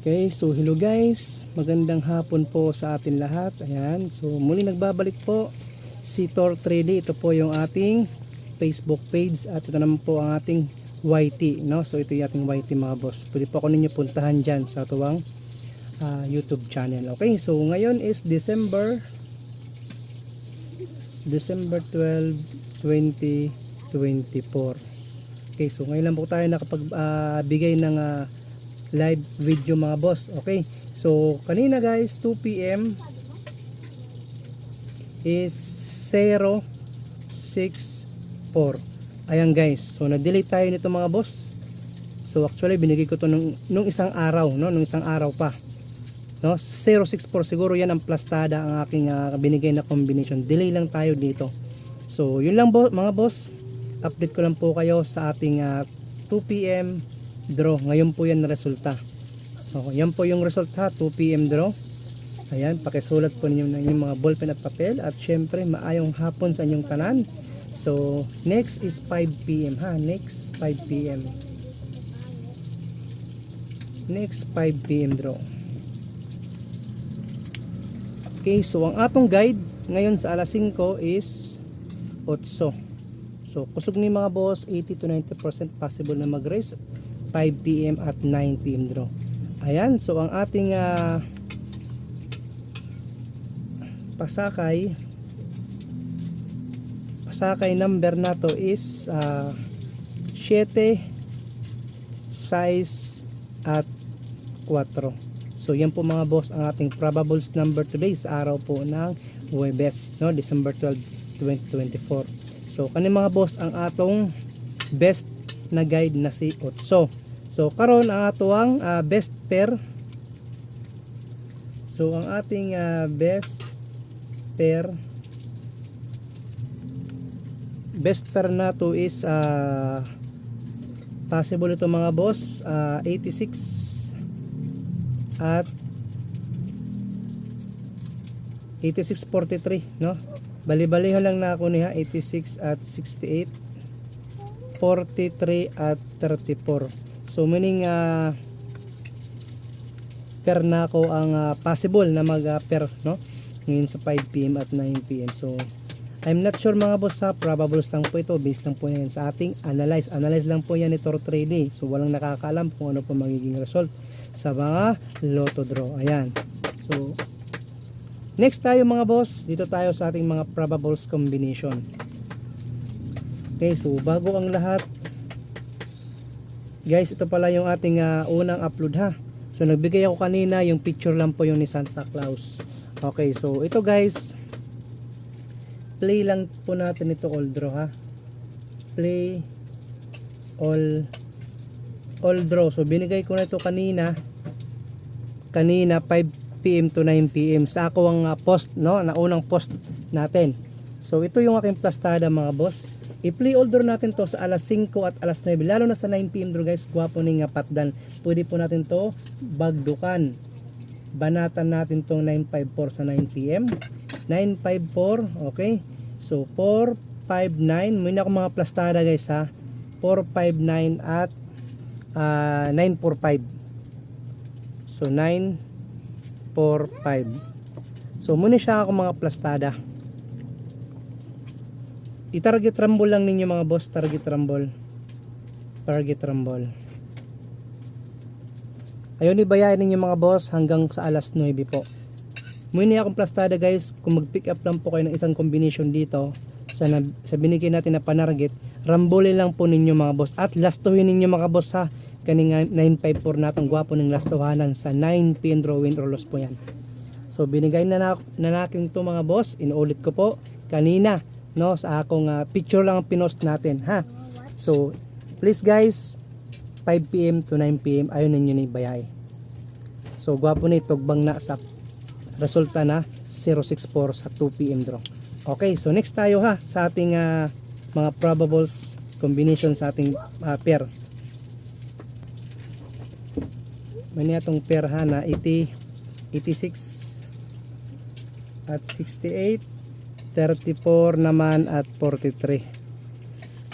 Okay, so hello guys. Magandang hapon po sa atin lahat. Ayan, so muli nagbabalik po si Tor 3D. Ito po yung ating Facebook page at ito naman po ang ating YT, no? So ito yung ating YT mga boss. Pwede po ako ninyo puntahan dyan sa tuwang ah, YouTube channel. Okay, so ngayon is December December 12, 2024. Okay, so ngayon lang po tayo nakapagbigay ng ah, live video mga boss. Okay, so kanina guys, 2 p.m. is 064. Ayan guys, so na-delay tayo nito mga boss. So actually binigay ko to nung, nung isang araw, no, nung isang araw pa. No, 064 siguro yan ang plastada ang aking ah, binigay na combination. Delay lang tayo dito. So yun lang bo, mga boss. Update ko lang po kayo sa ating ah, 2 p.m. draw. Ngayon po yan resulta. Okay, yan po yung result ha, 2 p.m. draw. Ayan, pakisulat po ninyo ng inyong mga ballpen at papel at syempre maayong hapon sa inyong tanan. So, next is 5 p.m. ha, next 5 p.m. Next 5 p.m. draw. Okay, so ang atong guide ngayon sa alas 5 is 8. So, kusog ni mga boss, 80 to 90% possible na mag-race 5 p.m. at 9 p.m. draw. Ayan, so ang ating ah, pasakay pasakay number na to is ah, 7 size at 4. So yan po mga boss ang ating probables number today sa araw po ng Webes, no? December 12, 2024. So kani mga boss ang atong best na guide na si Otso. So karon ang atuang ah, best pair. So ang ating ah, best pair best pair na to is ah, possible ito mga boss ah, 86 at 8643 no bali-baliho lang na ako niya 86 at 68 43 at 34 so meaning ah pair na ako ang ah, possible na mag ah, pair no? Ngayon sa 5pm at 9pm so I'm not sure mga boss ha? Probables lang po ito based lang po yan sa ating analyze. Analyze lang po yan ni Tor 3D so walang nakakaalam kung ano po magiging result sa mga lotto draw. Ayan. So next tayo mga boss. Dito tayo sa ating mga probables combination okay so bago ang lahat. Guys ito pala yung ating ah, unang upload ha? So nagbigay ako kanina yung picture lang po yung ni Santa Claus. Okay so ito guys. Play lang po natin ito all draw ha? Play all all draw so binigay ko na ito kanina. Kanina 5 PM to 9 PM sa ako ang ah, post no? Na unang post natin. So ito yung aking plastada mga boss i-play draw natin to sa alas 5 at alas 9 lalo na sa 9 PM draw guys. Gwapo ning nga patdan. Pwede po natin to bagdukan. Banatan natin tong 954 sa 9 PM 954 okay. So 459 may na ako mga plastada guys ha. 459 at ah, 945 so 945 so muna siya ako mga plastada i-target rumble lang ninyo mga boss target rumble target rumble Ayaw ni bayaran ninyo mga boss hanggang sa alas 9 po. Muna akong plastada guys, kung mag-pick up lang po kayo ng isang combination dito sa, na, sa binigay natin na panarget, rambole lang po ninyo mga boss. At lastuhin ninyo mga boss ha, kaning 954 natong gwapo ng lastuhanan sa 9 pin drawing or loss po yan. So binigay na, na, na natin to mga boss, inuulit ko po kanina no sa akong ah, picture lang ang pinost natin ha. So please guys, 5 PM to 9 PM ayun ninyo ni bayay. So gwapo ni tugbang na sa resulta na 064 sa 2 PM draw. Okay, so next tayo ha sa ating ah, mga probables combination sa ating ah, pair. May niya tong pair ha na 80 86 at 68 34 naman at 43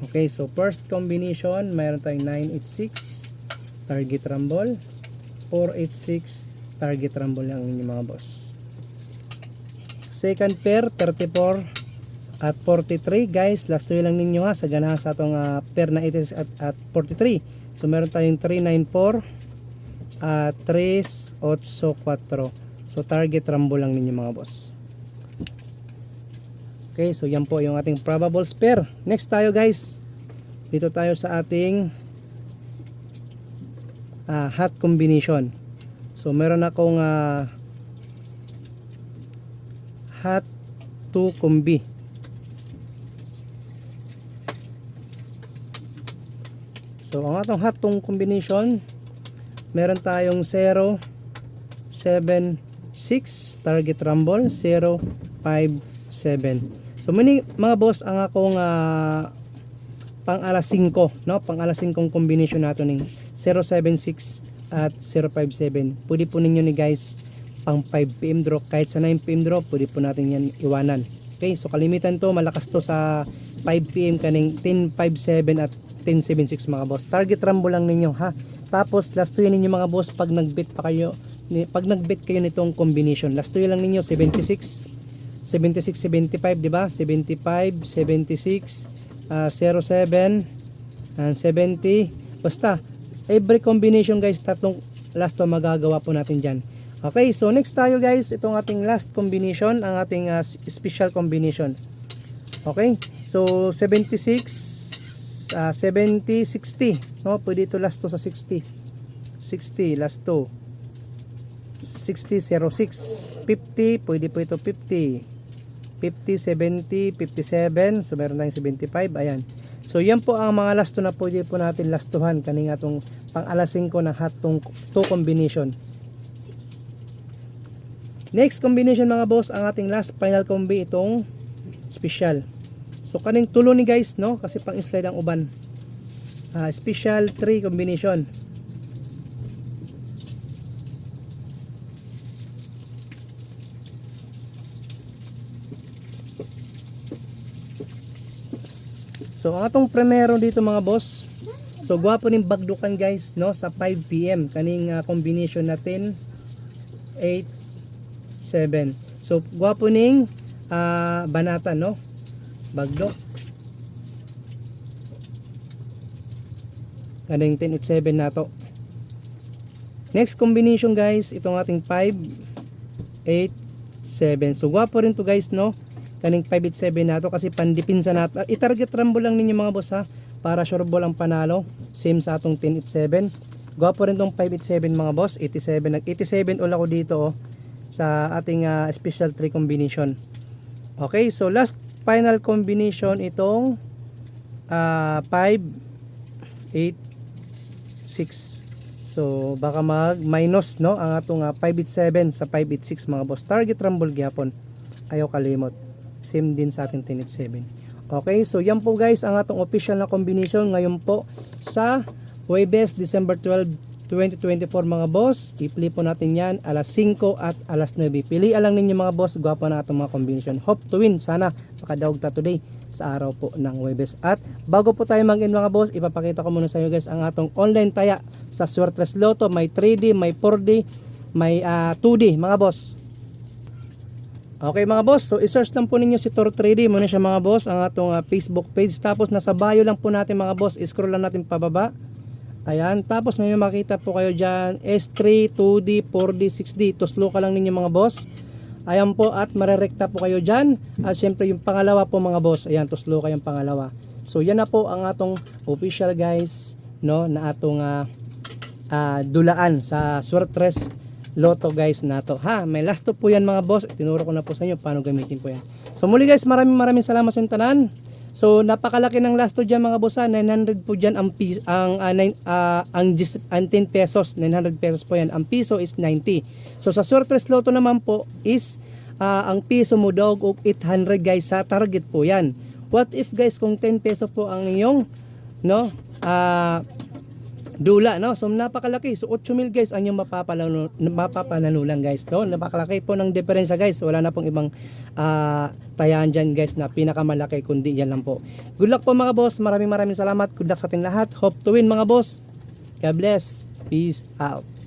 Okay, so first combination, mayroon tayong 986 target rumble. 486 target rumble lang ninyo mga boss. Second pair 34 at 43 guys last two lang ninyo ha sa ganahan sa atong ah, pair na 86 at, at 43 so meron tayong 394 at 384 so target rumble lang ninyo mga boss okay so yan po yung ating probable pair next tayo guys. Dito tayo sa ating ah, hot combination. So meron akong ah, hot 2 combi. So, ang atong hatong combination, meron tayong 0, 7, 6, target rumble, 0, 5, 7. So, muni, mga boss, ang akong ah, pang alas 5, no? Pang alas 5 combination nato ning 076 at 057. Pwede po ninyo ni guys pang 5 PM draw kahit sa 9 PM draw, pwede po natin yan iwanan. Okay, so kalimitan to, malakas to sa 5 PM kaning 1057 at 1076 mga boss. Target rumble lang ninyo ha. Tapos last two ninyo mga boss pag nagbit pa kayo pag nagbit kayo nitong combination. Last two lang ninyo 76 76 75 di ba? 75 76 ah, 07 and 70 basta every combination guys tatlong last to magagawa po natin diyan. Okay, so next tayo guys, itong ating last combination, ang ating ah, special combination. Okay, so 76, ah, 70, 60. No, pwede ito last to sa 60. 60, last to. 60, 06. 50, pwede po ito 50. 50, 70, 57. So, meron tayong 75. Ayan. So, yan po ang mga last to na pwede po natin lastuhan kaning atong pang alas 5 ng hatong 2 combination. Next combination mga boss, ang ating last final combi itong special. So kaning tulo ni guys no kasi pang slide ang uban. Ah, special 3 combination. So atong primero dito mga boss. So gwapo ning bagdukan guys no sa 5 PM kaning ah, combination natin 8 7. So gwapo ning ah, banata no. Bagdok. Kaning 10 at 7 nato. Next combination guys, itong ating 5 8 7. So gwapo rin to guys no. Kaning 5 at 7 nato kasi pandipinsa nato. I-target rumble lang ninyo mga boss ha para sure ball ang panalo. Same sa atong 10 at 7. Gwapo rin tong 5 at 7 mga boss. 87. Nag 87 ula ko dito oh sa ating ah, special 3 combination. Okay, so last final combination itong ah, 5 8 6. So baka mag minus no ang atong ah, 5 at 7 sa 5 at 6 mga boss. Target rumble gyapon. Ayaw kalimot. Same din sa ating 10 at 7. Okay, so yan po guys ang atong official na combination ngayon po sa Huwebes, December 12, 2024 mga boss. I-play po natin yan alas 5 at alas 9. Pili lang ninyo mga boss. Gwapo na itong mga combination. Hope to win. Sana makadaog ta today sa araw po ng Huwebes. At bago po tayo mag-in mga boss, ipapakita ko muna sa inyo guys ang atong online taya sa Swertres Lotto. May 3D, may 4D, may ah, 2D mga boss. Okay mga boss, so i-search lang po ninyo si Tor 3D muna siya mga boss, ang atong ah, Facebook page. Tapos nasa bio lang po natin mga boss, scroll lang natin pababa. Ayan, tapos may makita po kayo dyan, S3, 2D, 4D, 6D. Tuslo ka lang ninyo mga boss. Ayan po at marerekta po kayo dyan. At syempre yung pangalawa po mga boss, ayan, tuslo kayong pangalawa. So yan na po ang atong official guys, no, na atong ah, ah, dulaan sa Swertres Lotto guys nato. Ha, may last to po yan mga boss. Tinuro ko na po sa inyo paano gamitin po yan. So muli guys, maraming maraming salamat sa tanan. So napakalaki ng last to diyan mga boss ha. 900 po diyan ang pis, ang ah, nine- ah, ang, ang 10 pesos, 900 pesos po yan. Ang piso is 90. So sa Swertres Lotto naman po is ah, ang piso mo daw og 800 guys sa target po yan. What if guys kung 10 peso po ang inyong no ah dula no? So napakalaki. So 8 mil guys ang yung mapapalano, mapapanalunan guys no? Napakalaki po ng diferensya guys. Wala na pong ibang ah tayaan dyan guys na pinakamalaki kundi yan lang po. Good luck po mga boss. Maraming maraming salamat. Good luck sa ating lahat. Hope to win mga boss. God bless. Peace out